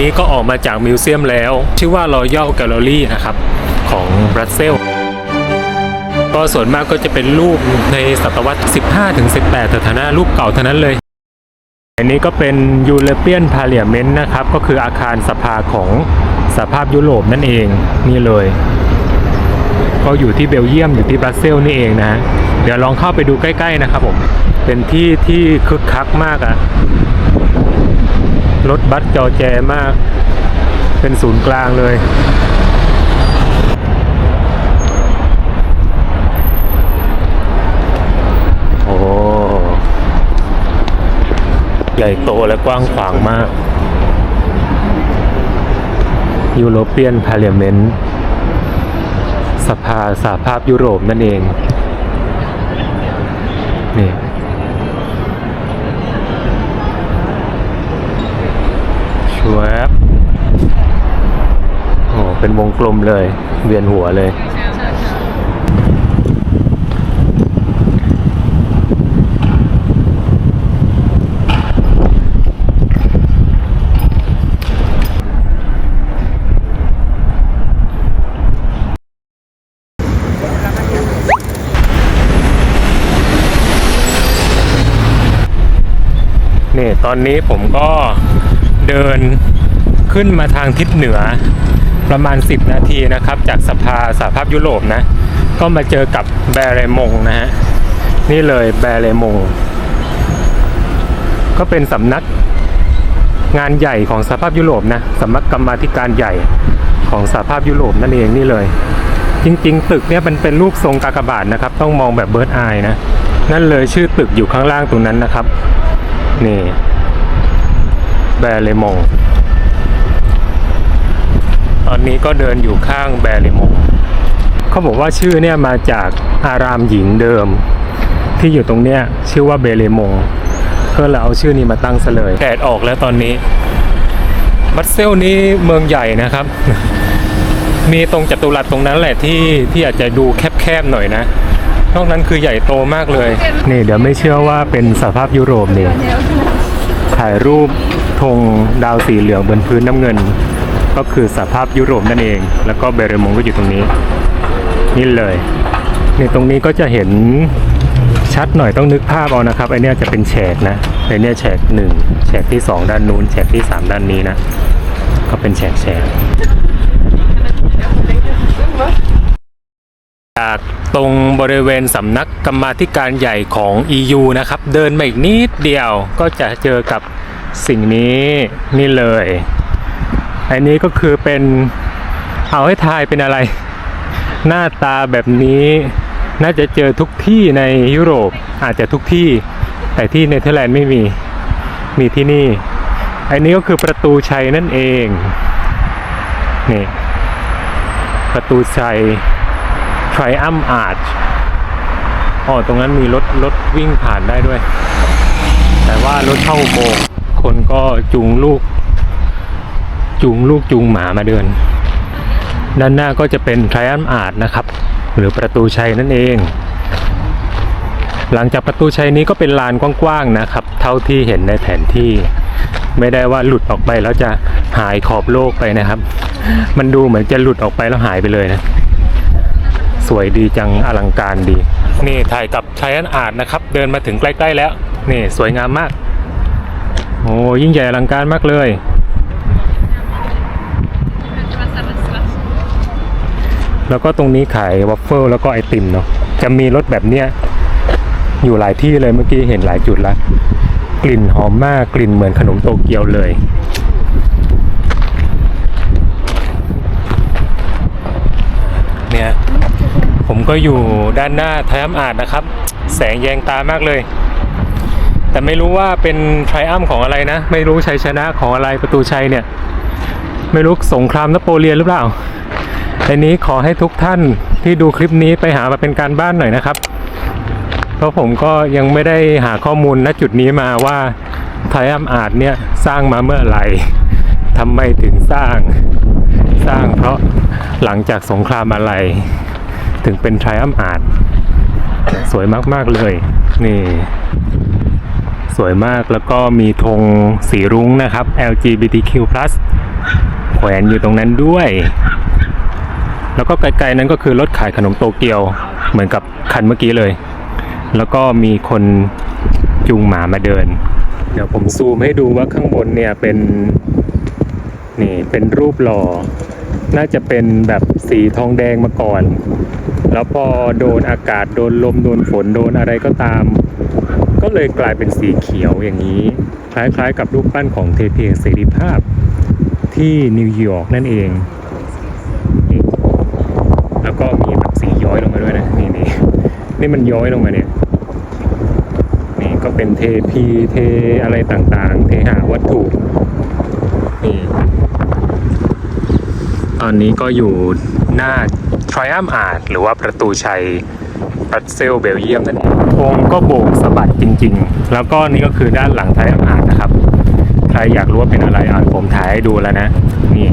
นี้ก็ออกมาจากมิวเซียมแล้ว ชื่อว่า Royal Gallery นะครับ ของบรัสเซลก็ส่วนมากก็จะเป็นรูปในศตวรรษ 15 ถึง 18แต่ฐานะรูปเก่าเท่านั้นเลย อันนี้ก็เป็น European Parliament นะครับ ก็คืออาคารสภาของสหภาพยุโรปนั่นเองนี่เลย ก็อยู่ที่เบลเยียมอยู่ที่บรัสเซลนี่เองนะ เดี๋ยวลองเข้าไปดูใกล้ ๆ นะครับผม เป็นที่ที่คึกคักมากอะ รถบัสจอแจมาก เป็นศูนย์กลางเลย โอ้ใหญ่โตและกว้างขวางมากยูโรเปียนพาร์เลเมนต์สภาสหภาพยุโรปนั่นเอง นี่ ชวบโอ้เป็นวงกลมเลย เวียนหัวเลย นี่ตอนนี้ผมก็ เดินขึ้นมาทางทิศเหนือประมาณ 10 นาทีนะครับ จากสภาสหภาพยุโรปนะ ก็มาเจอกับแบเรมงนะฮะ นี่เลยแบเรมง ก็เป็นสำนักงานใหญ่ของสหภาพยุโรปนะสำนักกรรมาธิการใหญ่ของสหภาพยุโรปนั่นเองนี่เลย จริง ๆ ตึกเนี่ยมันเป็นรูปทรงกากบาทนะครับ ต้องมองแบบเบิร์ดอายนะ นั่นเลยชื่อตึกอยู่ข้างล่างตรงนั้นนะครับ นี่ แบร์เลมงตอนนี้ก็เดินอยู่ข้างแบร์เลมงเขาบอกว่าชื่อเนี่ยมาจากอารามหญิงเดิม ที่อยู่ตรงเนี้ยชื่อว่าเบเลมงก็เลยเอาชื่อนี้มาตั้งซะเลยแดดออกแล้วตอนนี้บัตเซลนี้เมืองใหญ่นะครับ มีตรงจัตุรัสตรงนั้นแหละที่ที่อาจจะดูแคบๆหน่อยนะนอกนั้นคือใหญ่โตมากเลย นี่เดี๋ยวไม่เชื่อว่าเป็นสภาพยุโรปนี่ถ่ายรูป ธงดาวสีเหลืองบนพื้นน้ำเงิน ก็คือสภาพยุโรปนั่นเอง แล้วก็เบรมงก็อยู่ตรงนี้ นี่เลยนี่ตรงนี้ก็จะเห็นชัดหน่อยต้องนึกภาพเอานะครับไอเนี้ยจะเป็นแฉกนะไอเนี้ยแฉกหนึ่งแฉกที่สองด้านนู้นแฉกที่สามด้านนี้นะก็เป็นแฉกแฉกจากตรงบริเวณสำนักกรรมาธิการใหญ่ของ EU นะครับ เดินมาอีกนิดเดียวก็จะเจอกับ สิ่งนี้นี่เลย อันนี้ก็คือเป็นเอาให้ทายเป็นอะไร หน้าตาแบบนี้น่าจะเจอทุกที่ในยุโรปอาจจะทุกที่ แต่ที่เนเธอร์แลนด์ไม่มีมีที่นี่ อันนี้ก็คือประตูชัยนั่นเองนี่ประตูชัย Triumph Arch อ๋อตรงนั้นมีรถรถวิ่งผ่านได้ด้วย แต่ว่ารถเข้าโมง คนก็จูงลูก จูงลูกจูงหมามาเดิน ด้านหน้าก็จะเป็น Triumph Arch นะครับ หรือประตูชัยนั่นเอง หลังจากประตูชัยนี้ก็เป็นลานกว้างๆนะครับ เท่าที่เห็นในแผนที่ ไม่ได้ว่าหลุดออกไปแล้วจะหายขอบโลกไปนะครับ มันดูเหมือนจะหลุดออกไปแล้วหายไปเลยนะสวยดีจังอลังการดี นี่ถ่ายกับไทอันอาร์ตนะครับ เดินมาถึงใกล้ ๆ แล้ว นี่สวยงามมาก โอ้ยิ่งใหญ่อลังการมากเลยแล้วก็ตรงนี้ขายวอฟเฟิลแล้วก็ไอติมเนาะจะมีรถแบบเนี้ยอยู่หลายที่เลยเมื่อกี้เห็นหลายจุดล้วกลิ่นหอมมากกลิ่นเหมือนขนมโตเกียวเลย เนี่ยผมก็อยู่ด้านหน้าไทอัมอาร์ตนะครับ แสงแยงตามากเลย แต่ไม่รู้ว่าเป็นไทอัมของอะไรนะ ไม่รู้ชัยชนะของอะไรประตูชัยเนี่ย ไม่รู้สงครามนโปเลียนหรือเปล่าในนี้ขอให้ทุกท่านที่ดูคลิปนี้ไปหามาเป็นการบ้านหน่อยนะครับ เพราะผมก็ยังไม่ได้หาข้อมูลณจุดนี้มาว่าไทอัมอาร์ตเนี่ยสร้างมาเมื่อไหร่ทำไมถึงสร้าง สร้างเพราะหลังจากสงครามอะไร ถึงเป็น Triumph Art สวยมาก ๆ เลย นี่ สวยมากแล้วก็มีธงสีรุ้งนะครับ LGBTQ+ แขวนอยู่ตรงนั้นด้วย แล้วก็ไกลๆนั้นก็คือรถขายขนมโตเกียวเหมือนกับคันเมื่อกี้เลย แล้วก็มีคนจูงหมามาเดิน เดี๋ยวผมซูมให้ดูว่าข้างบนเนี่ยเป็นนี่เป็นรูปหล่อ น่าจะเป็นแบบสีทองแดงมาก่อน แล้วพอโดนอากาศโดนลมโดนฝนโดนอะไรก็ตาม ก็เลยกลายเป็นสีเขียวอย่างนี้ คล้ายๆกับรูปปั้นของเทพีแห่งเสรีภาพที่นิวยอร์กนั่นเองนี่แล้วก็มีแบบสีย้อยลงมาด้วยนะนี่นี่นี่มันย้อยลงมาเนี่ยนี่ก็เป็นเทพีเทอะไรต่างๆ เทหาวัตถุนี่ตอนนี้ก็อยู่หน้า Triumph Arch หรือว่าประตูชัยรัสเซลเบลเยียมนั่นเอง องค์ก็โบกสะบัดจริง ๆ แล้วก็นี่ก็คือด้านหลัง Triumph Arch นะครับ ใครอยากรู้ว่าเป็นอะไรอะผมถ่ายให้ดูแล้วนะ นี่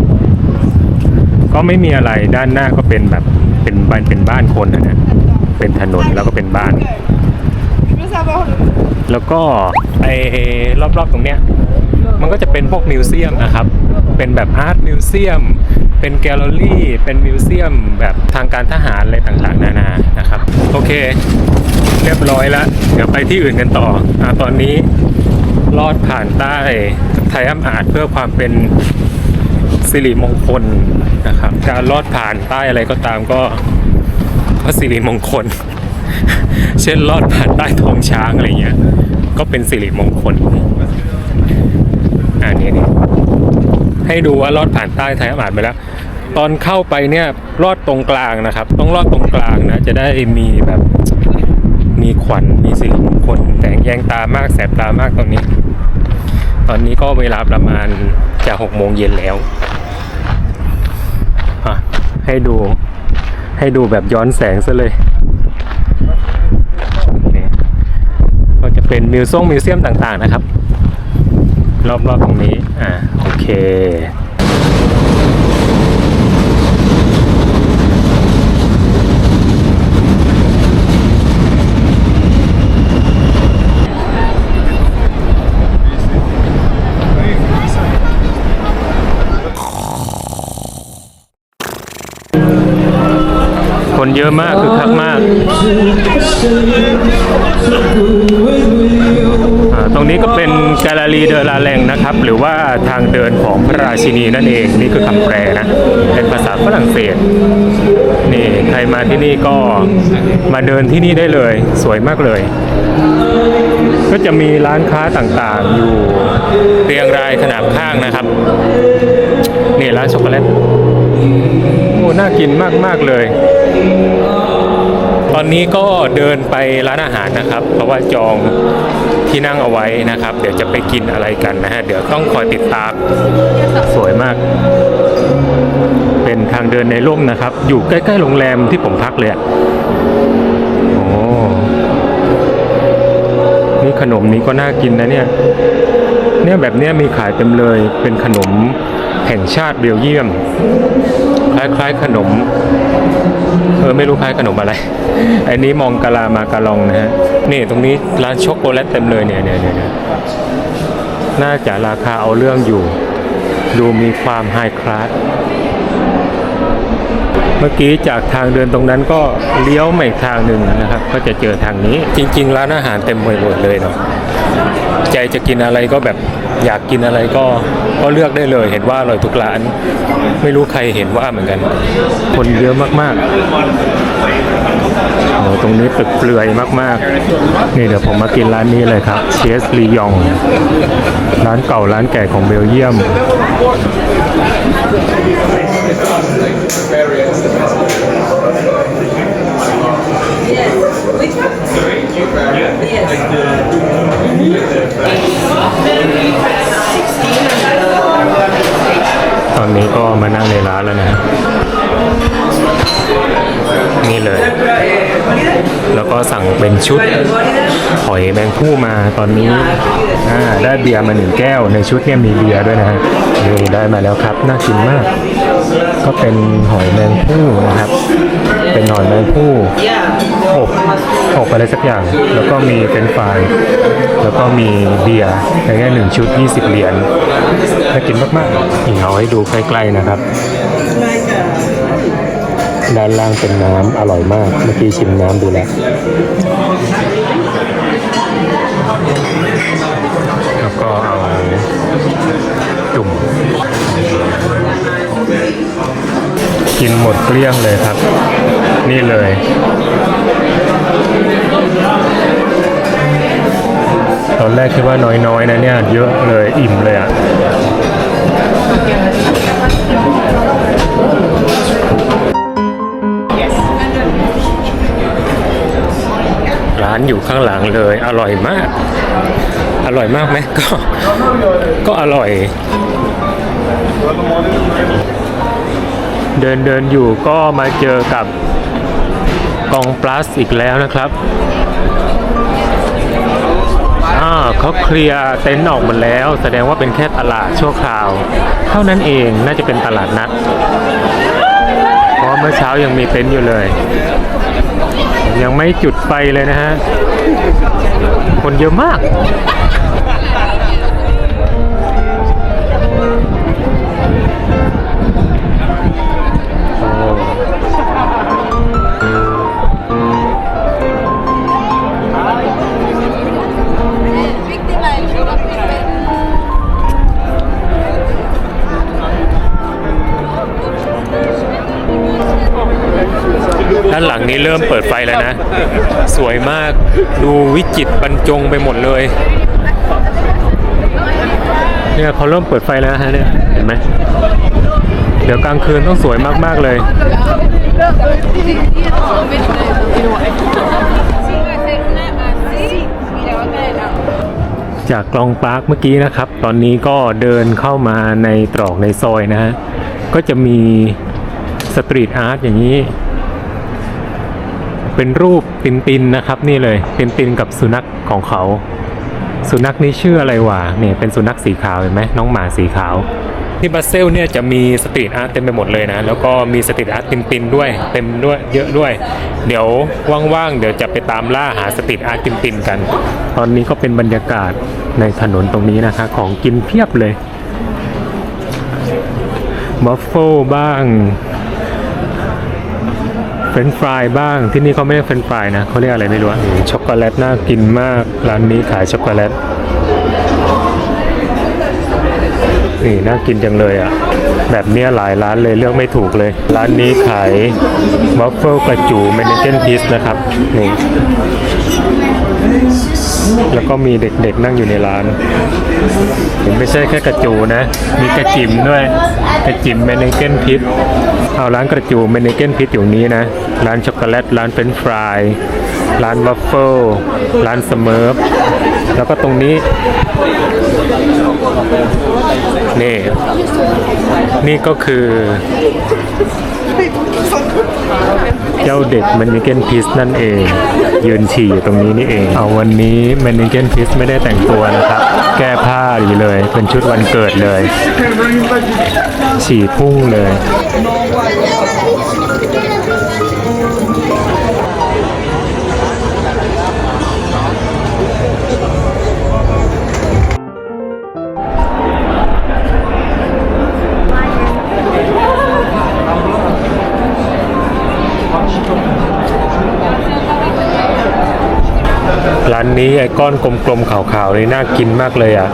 ก็ไม่มีอะไรด้านหน้าก็เป็นแบบเป็นบ้านเป็นบ้านคนนะนะเป็นถนนแล้วก็เป็นบ้าน แล้วก็ไอ้รอบๆตรงเนี้ยมันก็จะเป็นพวกมิวเซียมนะครับ เป็นแบบอาร์ตมิวเซียม เป็นแกลเลอรี่ เป็นมิวเซียมแบบทางการทหารอะไรต่างๆ นานานะครับ โอเค เรียบร้อยแล้ว เดี๋ยวไปที่อื่นกันต่ออ่าตอนนี้ลอดผ่านใต้ไทยอัมอาจเพื่อความเป็นสิริมงคลนะครับ การลอดผ่านใต้อะไรก็ตามก็ก็สิริมงคล เช่นลอดผ่านใต้ท้องช้างอะไรเงี้ย ก็เป็นสิริมงคลอันนี้นี่ให้ดูว่าลอดผ่านใต้ไทยอาดไปแล้ว ตอนเข้าไปเนี่ยลอดตรงกลางนะครับ ต้องลอดตรงกลางนะ จะได้มีแบบมีขวัญมีสิริมงคลแต่งแยงตามากแสบตามากตรงนี้ ตอนนี้ก็เวลาประมาณจะหกโมงเย็นแล้วอะให้ดูให้ดูแบบย้อนแสงซะเลยก็จะเป็นมิวซ่งมิวเซียมต่างๆนะครับ รอบๆตรงนี้ อ่า โอเค เยอะมากคือคักมาก ตรงนี้ก็เป็นแกลเลอรี่เดอลาแรงนะครับ หรือว่าทางเดินของพระราชินีนั่นเอง นี่คือคำแปลนะ เป็นภาษาฝรั่งเศส นี่ใครมาที่นี่ก็มาเดินที่นี่ได้เลย สวยมากเลย ก็จะมีร้านค้าต่างๆ อยู่เรียงรายขนาบข้างนะครับ นี่ร้านช็อกโกแลตโอ้น่ากินมาก ๆ เลย ตอนนี้ก็เดินไปร้านอาหารนะครับ เพราะว่าจองที่นั่งเอาไว้นะครับ เดี๋ยวจะไปกินอะไรกันนะฮะเดี๋ยวต้องคอยติดตามสวยมาก เป็นทางเดินในร่มนะครับ อยู่ใกล้ๆโรงแรมที่ผมพักเลยอะโอ้นี่ขนมนี้ก็น่ากินนะเนี่ยเนี่ยแบบเนี้ยมีขายเต็มเลยเป็นขนมแห่งชาติเบลเยียม คล้ายๆขนม เออไม่รู้คล้ายขนมอะไร อันนี้มองกะลามาการองนะฮะ นี่ตรงนี้ร้านช็อกโกแลตเต็มเลยเนี่ยเนี่ยเนี่ยเนี่ยน่าจะราคาเอาเรื่องอยู่ ดูมีความไฮคลาส เมื่อกี้จากทางเดินตรงนั้นก็เลี้ยวมาอีกทางหนึ่งนะครับ ก็จะเจอทางนี้ จริง ๆ ร้านอาหารเต็มไปหมดเลยเนาะ ใจจะกินอะไรก็แบบอยากกินอะไรก็ก็เลือกได้เลย เห็นว่าอร่อยทุกร้าน ไม่รู้ใครเห็นว่าเหมือนกัน คนเยอะมากๆโอ้ตรงนี้ตึกเปลือยมากๆ นี่เดี๋ยวผมมากินร้านนี้เลยครับเชสลียอง ร้านเก่าร้านแก่ของเบลเยียม ตอนนี้ก็มานั่งในร้านแล้วนะฮะนี่เลย แล้วก็สั่งเป็นชุดหอยแมงผู้มาตอนนี้ได้เบียร์มาหนึ่งแก้ว ในชุดเนี่ยมีเบียร์ด้วยนะฮะนี่ได้มาแล้วครับน่ากินมาก ก็เป็นหอยแมงผู้นะครับ เป็นหอยแมงผู้อบอบอะไรสักอย่าง แล้วก็มีเป็นไฟาย แล้วก็มีเบียร์ในแค่หนึ่งชุด 20 เหรียญน่ากินมากๆนี่เอาให้ดูใกล้ๆนะครับ ด้านล่างเป็นน้ำอร่อยมาก เมื่อกี้ชิมน้ำดูแล้วแล้วก็เอาจุ่ม กินหมดเกลี้ยงเลยครับ นี่เลย ตอนแรกคิดว่าน้อยๆนะเนี่ยเยอะเลยอิ่มเลยอะ่ะร้านอยู่ข้างหลังเลย อร่อยมาก อร่อยมากไหมก็ ก็อร่อย เดินเดินอยู่ก็มาเจอกับกองปลัสอีกแล้วนะครับ เขาเคลียร์เต็นท์ออกหมดแล้ว แสดงว่าเป็นแค่ตลาดชั่วคราว เท่านั้นเองน่าจะเป็นตลาดนัดเพราะเมื่อเช้ายังมีเต็นท์อยู่เลย ยังไม่จุดไฟเลยนะฮะ คนเยอะมาก ริ่มเปิดไฟแล้วนะ สวยมากดูวิจิตรบรรจงไปหมดเลยเนี่ยเขาเริ่มเปิดไฟแล้วฮะเนี่ยเห็นไหมเดี๋ยวกลางคืนต้องสวยมาก ๆ เลย จากกลองปาร์คเมื่อกี้นะครับ ตอนนี้ก็เดินเข้ามาในตรอกในซอยนะฮะ ก็จะมีสตรีทอาร์ตอย่างนี้ เป็นรูปตินตินนะครับ นี่เลยตินตินกับสุนัขของเขา สุนัขนี้ชื่ออะไรวะเนี่ยเป็นสุนัขสีขาวเห็นไหมน้องหมาสีขาว ที่บรัสเซลเนี่ยจะมีสตรีทอาร์ตเต็มไปหมดเลยนะ แล้วก็มีสตรีทอาร์ตตินตินด้วยเต็มด้วยเยอะด้วย เดี๋ยวว่างๆเดี๋ยวจะไปตามล่าหาสตรีทอาร์ตตินตินกัน ตอนนี้ก็เป็นบรรยากาศในถนนตรงนี้นะคะ ของกินเพียบเลยบัฟเฟิลบ้าง เฟรนฟรายบ้างที่นี่เขาไม่เรียกเฟรนฟรายนะเขาเรียกอะไรไม่รู้อะอืมช็อกโกแลตน่ากินมาก ร้านนี้ขายช็อกโกแลตนี่น่ากินจังเลยอะ แบบเนี้ยหลายร้านเลยเลือกไม่ถูกเลย ร้านนี้ขายวัฟเฟิลกระจูเมนเจนพีสนะครับนี่แล้วก็มีเด็กๆนั่งอยู่ในร้าน ไม่ใช่แค่กระจูนะ มีกระจิ๋มด้วย กระจิ๋มเมนเกนพิษเอาร้านกระจูเมนเกนพิษอยู่นี้นะ ร้านช็อกโกแลต ร้านเฟรนฟราย ร้านวัฟเฟิล ร้านสเมิร์ฟ แล้วก็ตรงนี้ นี่ นี่ก็คือเจ้าเด็กแมนเกนพิสนั่นเอง ยืนฉี่อยู่ตรงนี้นี่เอง เอาวันนี้แมนเกนพิสไม่ได้แต่งตัวนะครับ แก้ผ้าดีเลย เป็นชุดวันเกิดเลย สีพุ่งเลย นี้ไอ้ก้อนกลมๆขาวๆนี่น่ากินมากเลยอะ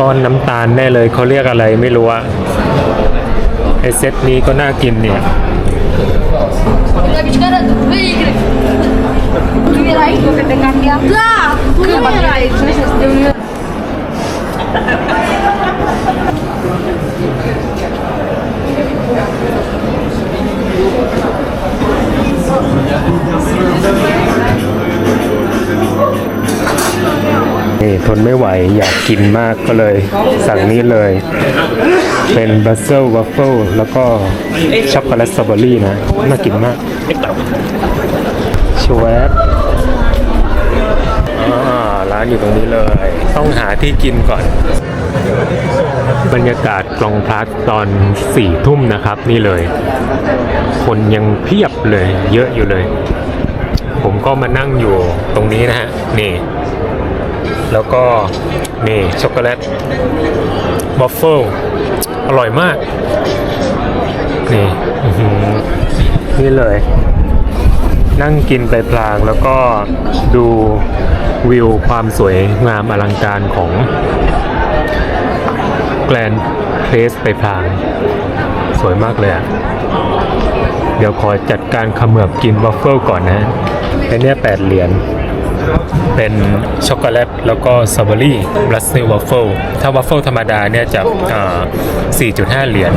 ก้อนน้ำตาลแน่เลยเขาเรียกอะไรไม่รู้อะไอ้เซตนี้ก็น่ากินเนี่ยคือ ทนไม่ไหวอยากกินมากก็เลย สั่งนี้เลย เป็นบัสเซลวัฟเฟิลแล้วก็ช็อกโกแลตสตรอเบอรี่นะ น่ากินมากชวบร้านอยู่ตรงนี้เลย ต้องหาที่กินก่อน บรรยากาศกลองพลัสตอนสี่ทุ่มนะครับนี่เลย คนยังเพียบเลย เยอะอยู่เลย ผมก็มานั่งอยู่ตรงนี้นะฮะ นี่ แล้วก็นี่ช็อกโกแลตวอฟเฟิลอร่อยมาก นี่นี่เลย นั่งกินไปพลางแล้วก็ดูวิวความสวยงามอลังการของแกลนเพลสไปพลางสวยมากเลยอะเดี๋ยวขอจัดการขมือบกินวัฟเฟิลก่อนนะอันเนี้ยแปดเหรียญ เป็นช็อกโกแลตแล้วก็สตรอเบอรี่รัสเซลวัฟเฟิลถ้าวัฟเฟิลธรรมดาเนี่ยจะ4.5 เหรียญ